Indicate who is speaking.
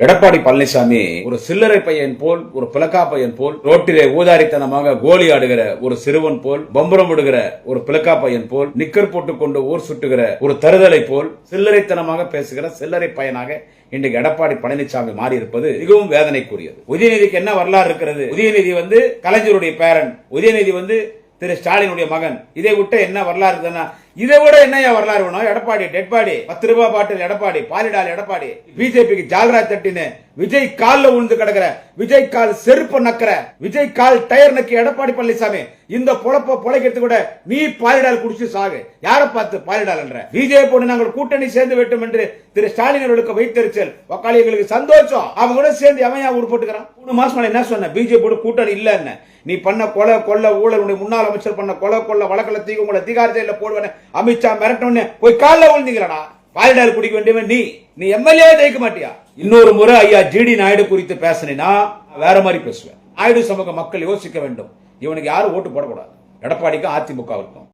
Speaker 1: எடப்பாடி பழனிசாமி ஒரு சில்லறை பையன் போல் ஒரு பிளக்கா பையன் போல் ரோட்டிலே ஊதாரித்தனமாக கோலி ஆடுகிற ஒரு சிறுவன் போல் பம்பரம் விடுகிற ஒரு பிளக்கா பையன் போல் நிக்கர் போட்டுக் கொண்டு ஊர் சுட்டுகிற ஒரு தருதலை போல் சில்லறைத்தனமாக பேசுகிற சில்லறை பையனாக இன்றைக்கு எடப்பாடி பழனிசாமி மாறி இருப்பது மிகவும் வேதனைக்குரியது. உதயநிதிக்கு என்ன வரலாறு இருக்கிறது? உதயநிதி வந்து கலைஞருடைய பேரன் உதயநிதி வந்து திரு ஸ்டாலினுடைய மகன். இதை விட்டு என்ன வரலாறு இருக்குதுன்னா இதை விட என்னையா வரலாறு வேணும்? எடப்பாடி டெட் பாடி பத்து ரூபாய் பாட்டில் எடப்பாடி பாலிடால் எடப்பாடி. பிஜேபிக்கு ஜால்ராஜ் தட்டின்னு விஜய் கால்ல உழுந்து கிடக்குற விஜய் கால் செருப்பு நக்கிற விஜய் கால் டயர் நக்கி எடப்பாடி பழனிசாமி இந்த பொழப்ப பொழைக்கிறது கூட நீ பாலிடால் குடிச்சு சாகு. யாரை பார்த்து பாலிடால் என்ற பிஜேபி நாங்கள் கூட்டணி சேர்ந்து வேண்டும் என்று திரு ஸ்டாலின் அவர்களுக்கு வைத்தறிச்சல் வக்காளிகளுக்கு சந்தோஷம். அவங்க கூட சேர்ந்து எவன் ஏன் உருப்பட்டுக்கிறான் மூணு மாசம் என்ன சொன்ன? பிஜேபி கூட்டணி இல்ல என்ன நீ பண்ண கொலை கொள்ள ஊழல் முன்னாள் அமைச்சர் பண்ண கொலை கொள்ள வழக்கில் தீக்கு உங்களை திகார் போடுவேன் அமித்ஷா மிரட்டணும்னு போய் காலில் விழுந்தீங்களடா. பாலிடால் குடிக்க வேண்டியவன் நீ. நீ எம்எல்ஏ ஜெயிக்க மாட்டியா? இன்னொரு முறை ஐயா ஜிடி நாயுடு குறித்து பேசினா வேற மாதிரி பேசுவேன். நாயுடு சமூக மக்கள் யோசிக்க வேண்டும். இவனுக்கு யாரும் ஓட்டு போடக்கூடாது. எடப்பாடிக்கும் அதிமுகவிற்கும்